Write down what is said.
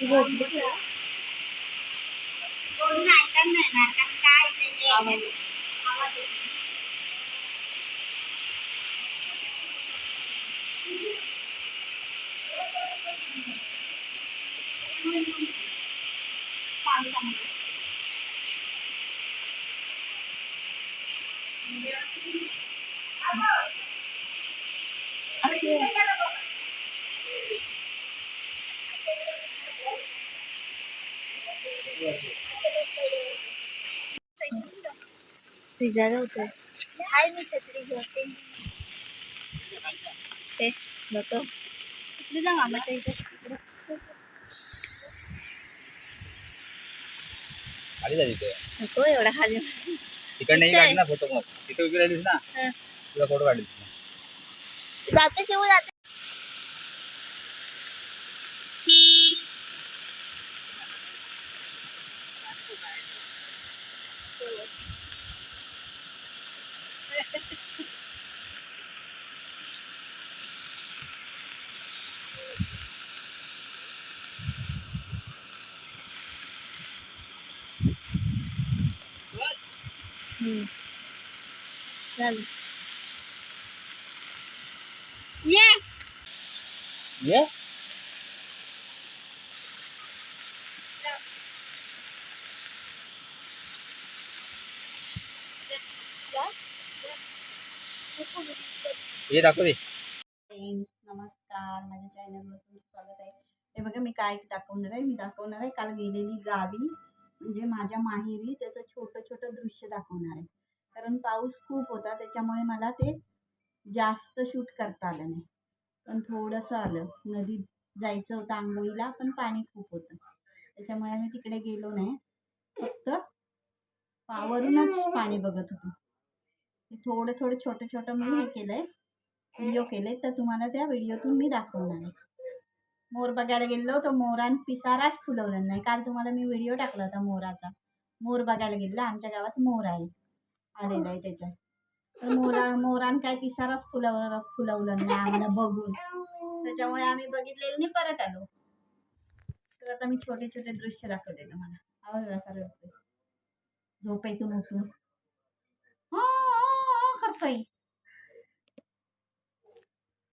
Rồi. Này căn này là căn cay thì nghe. Thank you. येतो. पाणी टाकलं. अक्षय भिजायला होतं हाय मी छत्री घेते ते जातो इकडे जा मामाच्या इथे इकडे. खाली जा तिथे नको एवढा खाली तिकडे नाही. काढ ना फोटो मग तिथे उभी राहिलीस ना हं. तुझा फोटो काढील जाते जाते ये. ये? हे दाखव नमस्कार. माझ्या चॅनलवर तुमचं स्वागत आहे. हे बघा मी काय दाखवणार आहे? मी दाखवणार आहे काल गेलेली गावी म्हणजे माझ्या माहेरी त्याचं छोटं छोटं दृश्य दाखवणार आहे. कारण पाऊस खूप होता त्याच्यामुळे मला ते जास्त शूट करता आलं नाही. पण थोडंसं आलं. नदीत जायचं होतं आंघोळीला पण पाणी खूप होतं. त्याच्यामुळे आम्ही तिकडे गेलो नाही. फक्त पावरूनच पाणी बघत होतो. थोडं थोडं छोटं छोटं मी हे केलंय व्हिडिओ केले तर तुम्हाला त्या व्हिडिओतून मी दाखवणार आहे. मोर बघायला गेलो तर मोरान पिसाराच फुलवला नाही. काल तुम्हाला मी व्हिडिओ टाकला होता मोराचा. मोर बघायला गेलो आमच्या गावात मोर आहे. आलेला आहे त्याच्यात. तर मोरा मोरान काय पिसाराच फुलवला फुलवलं नाही आम्हाला बघून. त्याच्यामुळे आम्ही बघितलेलं नाही परत आलो. तर आता मी छोटे छोटे दृश्य दाखवते तुम्हाला आवाज असा झोपेतून उठून हा, करतोय.